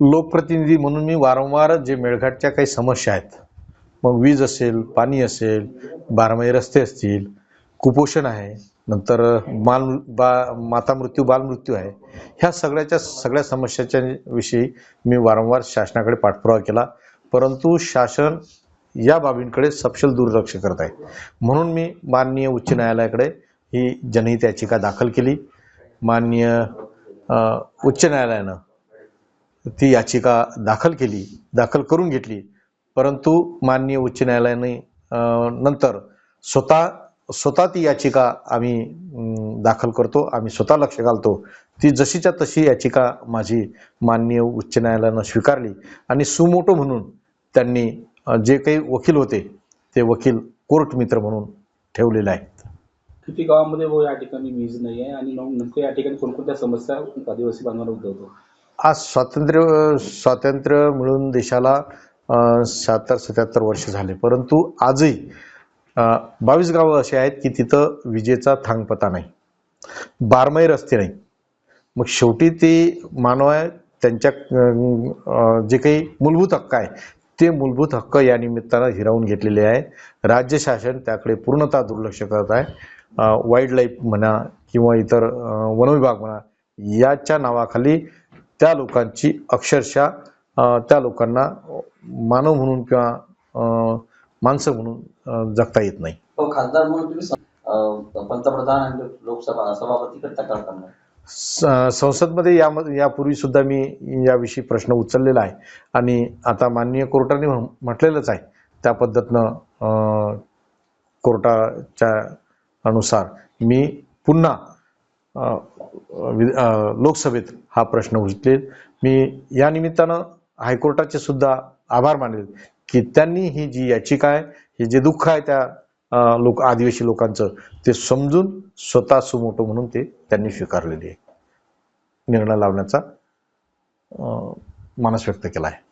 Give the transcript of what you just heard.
लोकप्रतिनिधी म्हणून मी वारंवार जे मेळघाटच्या काही समस्या आहेत मग वीज असेल पाणी असेल बारमाही रस्ते असतील कुपोषण आहे नंतर बाल बा माता मृत्यू बालमृत्यू आहे ह्या सगळ्याच्या सगळ्या समस्याच्या विषयी मी वारंवार शासनाकडे पाठपुरावा केला. परंतु शासन या बाबींकडे सपशल दुर्लक्ष करत आहे. म्हणून मी माननीय उच्च न्यायालयाकडे ही जनहित याचिका दाखल केली. माननीय उच्च न्यायालयानं ती याचिका दाखल केली दाखल करून घेतली. परंतु माननीय उच्च न्यायालयाने नंतर स्वतः स्वतः ती याचिका आम्ही दाखल करतो आम्ही स्वतः लक्ष घालतो. ती जशीच्या तशी याचिका माझी माननीय उच्च न्यायालयानं स्वीकारली. आणि सुमोटो म्हणून त्यांनी जे काही वकील होते ते वकील कोर्ट मित्र म्हणून ठेवलेले आहेत. किती गावामध्ये या ठिकाणी वीज नाही आहे आणि नेमकं या ठिकाणी कोणकोणत्या समस्या आदिवासी बांधवांना उद्भवतो आज स्वातंत्र्य स्वातंत्र्य मिळून देशाला शहात्तर सत्याहत्तर वर्ष झाले. परंतु आजही बावीस गावं अशी आहेत की तिथं विजेचा थांगपता नाही. बारमाही रस्ते नाही. मग शेवटी ते मानव आहे त्यांच्या जे काही मूलभूत हक्क आहे ते मूलभूत हक्क या निमित्तानं हिरावून घेतलेले आहे. राज्य शासन त्याकडे पूर्णतः दुर्लक्ष करत आहे. वाईल्ड लाईफ म्हणा किंवा इतर वनविभाग म्हणा याच्या नावाखाली त्या लोकांची अक्षरशः त्या लोकांना मानव म्हणून किंवा माणसं म्हणून जगता येत नाही. हो खासदार म्हणून तुम्ही पंतप्रधान आणि लोकसभा सभापतीकडे तक्रार करणार. स- संसदमध्ये या यापूर्वी सुद्धा मी याविषयी प्रश्न उचललेला आहे. आणि आता माननीय कोर्टाने म्हटलेलंच आहे. त्या पद्धतीनं कोर्टाच्या अनुसार मी पुन्हा लोकसभेत हा प्रश्न उचलेल. मी या निमित्तानं हायकोर्टाचे सुद्धा आभार मानेल की त्यांनी ही जी याचिका आहे हे जे दुःख आहे त्या लोक आदिवासी लोकांचं ते समजून स्वतः सुमोटो म्हणून ते त्यांनी स्वीकारलेली आहे. निर्णय लावण्याचा मानस व्यक्त केला आहे.